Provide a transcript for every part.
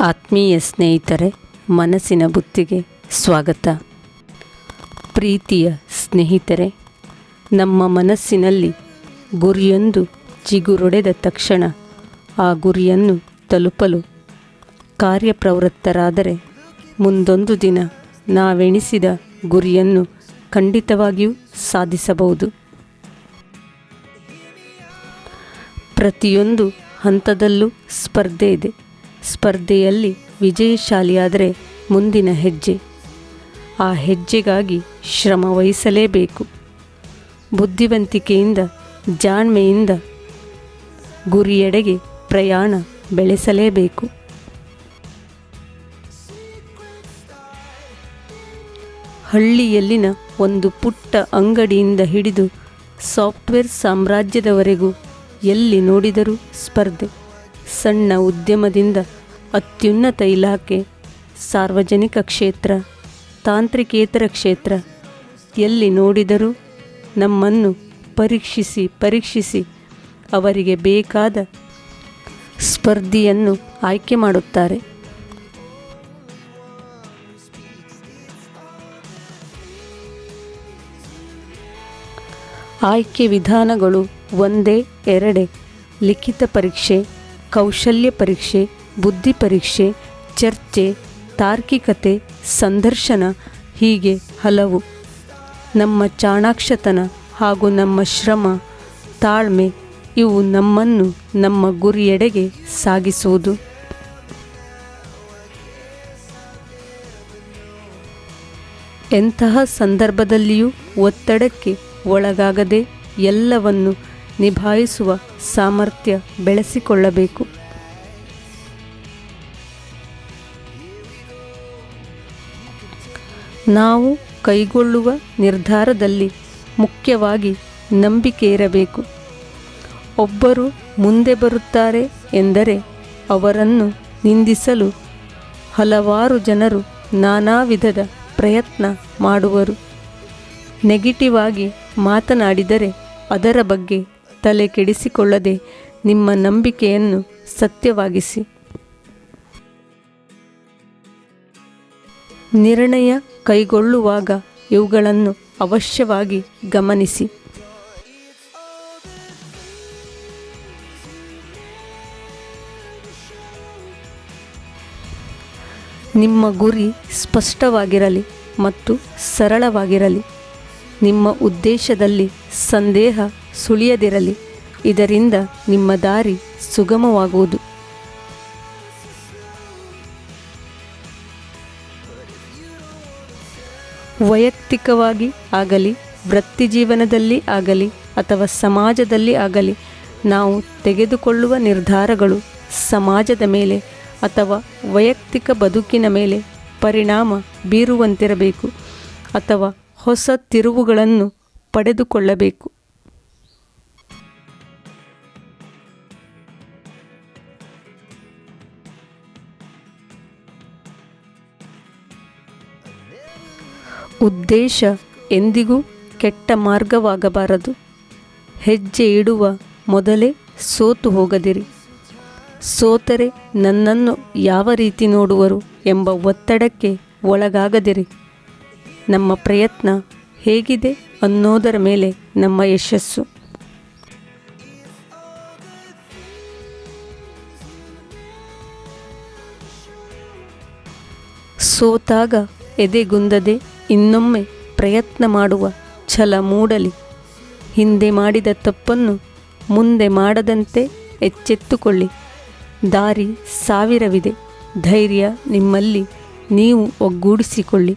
ಆತ್ಮೀಯ ಸ್ನೇಹಿತರೆ, ಮನಸ್ಸಿನ ಬುತ್ತಿಗೆ ಸ್ವಾಗತ. ಪ್ರೀತಿಯ ಸ್ನೇಹಿತರೆ, ನಮ್ಮ ಮನಸ್ಸಿನಲ್ಲಿ ಗುರಿಯೊಂದು ಚಿಗುರೊಡೆದ ತಕ್ಷಣ ಆ ಗುರಿಯನ್ನು ತಲುಪಲು ಕಾರ್ಯಪ್ರವೃತ್ತರಾದರೆ ಮುಂದೊಂದು ದಿನ ನಾವೆಣಿಸಿದ ಗುರಿಯನ್ನು ಖಂಡಿತವಾಗಿಯೂ ಸಾಧಿಸಬಹುದು. ಪ್ರತಿಯೊಂದು ಹಂತದಲ್ಲೂ ಸ್ಪರ್ಧೆ ಇದೆ. ಸ್ಪರ್ಧೆಯಲ್ಲಿ ವಿಜಯಶಾಲಿಯಾದರೆ ಮುಂದಿನ ಹೆಜ್ಜೆ. ಆ ಹೆಜ್ಜೆಗಾಗಿ ಶ್ರಮ ವಹಿಸಲೇಬೇಕು. ಬುದ್ಧಿವಂತಿಕೆಯಿಂದ, ಜಾಣ್ಮೆಯಿಂದ ಗುರಿಯೆಡೆಗೆ ಪ್ರಯಾಣ ಬೆಳೆಸಲೇಬೇಕು. ಹಳ್ಳಿಯಲ್ಲಿನ ಒಂದು ಪುಟ್ಟ ಅಂಗಡಿಯಿಂದ ಹಿಡಿದು ಸಾಫ್ಟ್ವೇರ್ ಸಾಮ್ರಾಜ್ಯದವರೆಗೂ ಎಲ್ಲಿ ನೋಡಿದರೂ ಸ್ಪರ್ಧೆ. ಸಣ್ಣ ಉದ್ಯಮದಿಂದ ಅತ್ಯುನ್ನತ ಇಲಾಖೆ, ಸಾರ್ವಜನಿಕ ಕ್ಷೇತ್ರ, ತಾಂತ್ರಿಕೇತರ ಕ್ಷೇತ್ರ ಎಲ್ಲಿ ನೋಡಿದರೂ ನಮ್ಮನ್ನು ಪರೀಕ್ಷಿಸಿ ಪರೀಕ್ಷಿಸಿ ಅವರಿಗೆ ಬೇಕಾದ ಸ್ಪರ್ಧಿಯನ್ನು ಆಯ್ಕೆ ಮಾಡುತ್ತಾರೆ. ಆಯ್ಕೆ ವಿಧಾನಗಳು ಒಂದೇ, ಎರಡೇ ಲಿಖಿತ ಪರೀಕ್ಷೆ. ಕೌಶಲ್ಯ ಪರೀಕ್ಷೆ, ಬುದ್ಧಿ ಪರೀಕ್ಷೆ, ಚರ್ಚೆ, ತಾರ್ಕಿಕತೆ, ಸಂದರ್ಶನ ಹೀಗೆ ಹಲವು. ನಮ್ಮ ಚಾಣಾಕ್ಷತನ ಹಾಗೂ ನಮ್ಮ ಶ್ರಮ, ತಾಳ್ಮೆ ಇವು ನಮ್ಮನ್ನು ನಮ್ಮ ಗುರಿಯೆಡೆಗೆ ಸಾಗಿಸುವುದು. ಎಂತಹ ಸಂದರ್ಭದಲ್ಲಿಯೂ ಒತ್ತಡಕ್ಕೆ ಒಳಗಾಗದೆ ಎಲ್ಲವನ್ನು ನಿಭಾಯಿಸುವ ಸಾಮರ್ಥ್ಯ ಬೆಳೆಸಿಕೊಳ್ಳಬೇಕು. ನಾವು ಕೈಗೊಳ್ಳುವ ನಿರ್ಧಾರದಲ್ಲಿ ಮುಖ್ಯವಾಗಿ ನಂಬಿಕೆ ಇರಬೇಕು ಒಬ್ಬರು ಮುಂದೆ ಬರುತ್ತಾರೆ ಎಂದರೆ ಅವರನ್ನು ನಿಂದಿಸಲು ಹಲವಾರು ಜನರು ನಾನಾ ವಿಧದ ಪ್ರಯತ್ನ ಮಾಡುವರು. ನೆಗೆಟಿವ್ ಆಗಿ ಮಾತನಾಡಿದರೆ ಅದರ ಬಗ್ಗೆ ತಲೆ ಕೆಡಿಸಿಕೊಳ್ಳದೆ ನಿಮ್ಮ ನಂಬಿಕೆಯನ್ನು ಸತ್ಯವಾಗಿಸಿ. ನಿರ್ಣಯ ಕೈಗೊಳ್ಳುವಾಗ ಇವುಗಳನ್ನು ಅವಶ್ಯವಾಗಿ ಗಮನಿಸಿ. ನಿಮ್ಮ ಗುರಿ ಸ್ಪಷ್ಟವಾಗಿರಲಿ ಮತ್ತು ಸರಳವಾಗಿರಲಿ. ನಿಮ್ಮ ಉದ್ದೇಶದಲ್ಲಿ ಸಂದೇಹ ಸುಳಿಯದಿರಲಿ. ಇದರಿಂದ ನಿಮ್ಮ ದಾರಿ ಸುಗಮವಾಗುವುದು. ವೈಯಕ್ತಿಕವಾಗಿ ಆಗಲಿ ವೃತ್ತಿಜೀವನದಲ್ಲಿ ಆಗಲಿ ಅಥವಾ ಸಮಾಜದಲ್ಲಿ ಆಗಲಿ, ನಾವು ತೆಗೆದುಕೊಳ್ಳುವ ನಿರ್ಧಾರಗಳು ಸಮಾಜದ ಮೇಲೆ ಅಥವಾ ವೈಯಕ್ತಿಕ ಬದುಕಿನ ಮೇಲೆ ಪರಿಣಾಮ ಬೀರುವಂತಿರಬೇಕು ಅಥವಾ ಹೊಸ ತಿರುವುಗಳನ್ನು ಪಡೆದುಕೊಳ್ಳಬೇಕು. ಉದ್ದೇಶ ಎಂದಿಗೂ ಕೆಟ್ಟ ಮಾರ್ಗವಾಗಬಾರದು. ಹೆಜ್ಜೆ ಇಡುವ ಮೊದಲೇ ಸೋತು ಹೋಗದಿರಿ. ಸೋತರೆ ನನ್ನನ್ನು ಯಾವ ರೀತಿ ನೋಡುವರು ಎಂಬ ಒತ್ತಡಕ್ಕೆ ಒಳಗಾಗದಿರಿ. ನಮ್ಮ ಪ್ರಯತ್ನ ಹೇಗಿದೆ ಅನ್ನೋದರ ಮೇಲೆ ನಮ್ಮ ಯಶಸ್ಸು. ಸೋತಾಗ ಎದೆಗುಂದದೆ ಇನ್ನೊಮ್ಮೆ ಪ್ರಯತ್ನ ಮಾಡುವ ಛಲ ಮೂಡಲಿ. ಹಿಂದೆ ಮಾಡಿದ ತಪ್ಪನ್ನು ಮುಂದೆ ಮಾಡದಂತೆ ಎಚ್ಚೆತ್ತುಕೊಳ್ಳಿ. ದಾರಿ ಸಾವಿರವಿದೆ. ಧೈರ್ಯ ನಿಮ್ಮಲ್ಲಿ ನೀವು ಒಗ್ಗೂಡಿಸಿಕೊಳ್ಳಿ.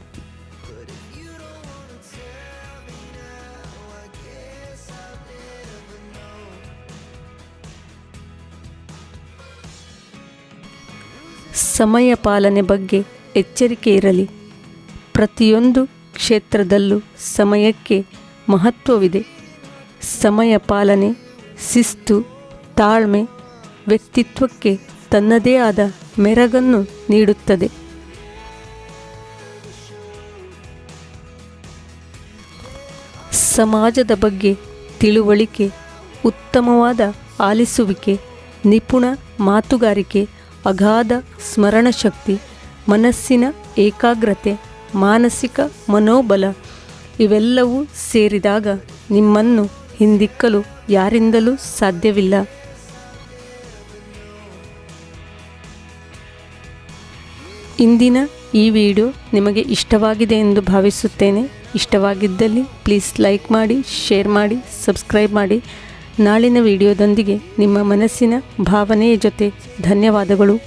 ಸಮಯ ಪಾಲನೆ ಬಗ್ಗೆ ಎಚ್ಚರಿಕೆ ಇರಲಿ. ಪ್ರತಿಯೊಂದು ಕ್ಷೇತ್ರದಲ್ಲೂ ಸಮಯಕ್ಕೆ ಮಹತ್ವವಿದೆ. ಸಮಯ ಪಾಲನೆ, ಶಿಸ್ತು, ತಾಳ್ಮೆ ವ್ಯಕ್ತಿತ್ವಕ್ಕೆ ತನ್ನದೇ ಆದ ಮೆರಗನ್ನು ನೀಡುತ್ತದೆ. ಸಮಾಜದ ಬಗ್ಗೆ ತಿಳುವಳಿಕೆ, ಉತ್ತಮವಾದ ಆಲಿಸುವಿಕೆ, ನಿಪುಣ ಮಾತುಗಾರಿಕೆ, ಅಗಾಧ ಸ್ಮರಣಶಕ್ತಿ, ಮನಸ್ಸಿನ ಏಕಾಗ್ರತೆ ಮಾನಸಿಕ ಮನೋಬಲ ಇವೆಲ್ಲವೂ ಸೇರಿದಾಗ ನಿಮ್ಮನ್ನು ಹಿಂದಿಕ್ಕಲು ಯಾರಿಂದಲೂ ಸಾಧ್ಯವಿಲ್ಲ. ಇಂದಿನ ಈ ವಿಡಿಯೋ ನಿಮಗೆ ಇಷ್ಟವಾಗಿದೆ ಎಂದು ಭಾವಿಸುತ್ತೇನೆ. ಇಷ್ಟವಾಗಿದ್ದಲ್ಲಿ ಪ್ಲೀಸ್ ಲೈಕ್ ಮಾಡಿ, ಶೇರ್ ಮಾಡಿ, ಸಬ್ಸ್ಕ್ರೈಬ್ ಮಾಡಿ. ನಾಳಿನ ವಿಡಿಯೋದೊಂದಿಗೆ ನಿಮ್ಮ ಮನಸ್ಸಿನ ಭಾವನೆಯ ಜೊತೆ ಧನ್ಯವಾದಗಳು.